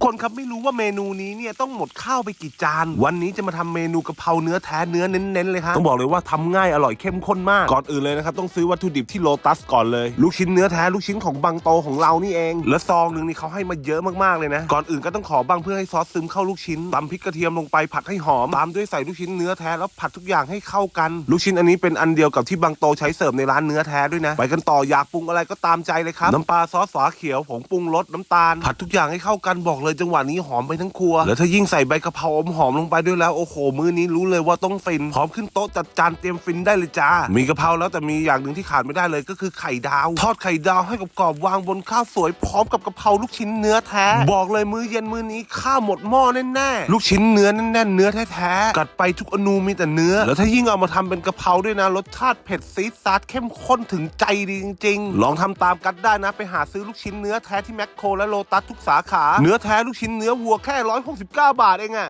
กคนครับไม่รู้ว่าเมนูนี้เนี่ยต้องหมดข้าวไปกี่จาน วันนี้จะมาทำเมนูกะเพราเนื้อแท้เนื้อเน้นๆเลยครับต้องบอกเลยว่าทำง่ายอร่อยเข้มข้นมากก่อนอื่นเลยนะครับต้องซื้อวัตถุดิบที่โลตัสก่อนเลยลูกชิ้นเนื้อแท้ลูกชิ้นของบางโตของเรานี่เอง และซองหนึ่งนี่เขาให้มาเยอะมากๆเลยนะก่อนอื่นก็ต้องขอบางเพื่อให้ซอสซึมเข้าลูกชิ้นตำพริกกระเทียมลงไปผัดให้หอมตามด้วยใส่ลูกชิ้นเนื้อแท้แล้วผัดทุกอย่างให้เข้ากัน ลูกชิ้นอันนี้เป็นอันเดียวกับที่บางโตใช้เสิร์ฟในร้านเนื้อแท้ด้วยนะไปกันต่ออยากปรุงอะไรก็ตามใจเลยครับน้ำปลาซอสฝาเขียวผงปรุงรสน้ำตาลผัดทุกอย่างให้เข้ากันบอกเลยจังหวะนี้หอมไปทั้งครัว แล้วถ้ายิ่งใส่ใบกะเพราอมหอมลงไปด้วยแล้วโอ้โหมื้อนี้รู้เลยว่าต้องฟินพร้อมขึ้นโต๊ะจัดจานเตรียมฟินได้เลยจ้า มีกะเพราแล้วแต่มีอย่างหนึ่งที่ขาดไม่ได้เลยก็คือไข่ดาว ทอดไข่ดาวให้กับกรอบๆวางบนข้าวสวยพร้อมกับกะเพราลูกชิ้นเนื้อแท้ บอกเลยมื้อเย็นมื้อนี้ข้าวหมดหม้อแน่ๆลูกชิ้นเนื้อแน่นๆเนื้อแท้ๆกัดไปทุกอนูมีแต่เนื้อ แล้วถ้ายิ่งเอามาทำเป็นกะเพราด้วยนะรสชาติเผ็ดซีดซาดเข้มข้นถึงใจดีจริง ๆ ลองทำตามกัดได้นะไปหาซื้อลูกชิ้นเนื้อแท้ที่แมคโครและโลตัสทุกสาขาเนื้อแท้ลูกชิ้นเนื้อวัวแค่ 169 บาทเองอะ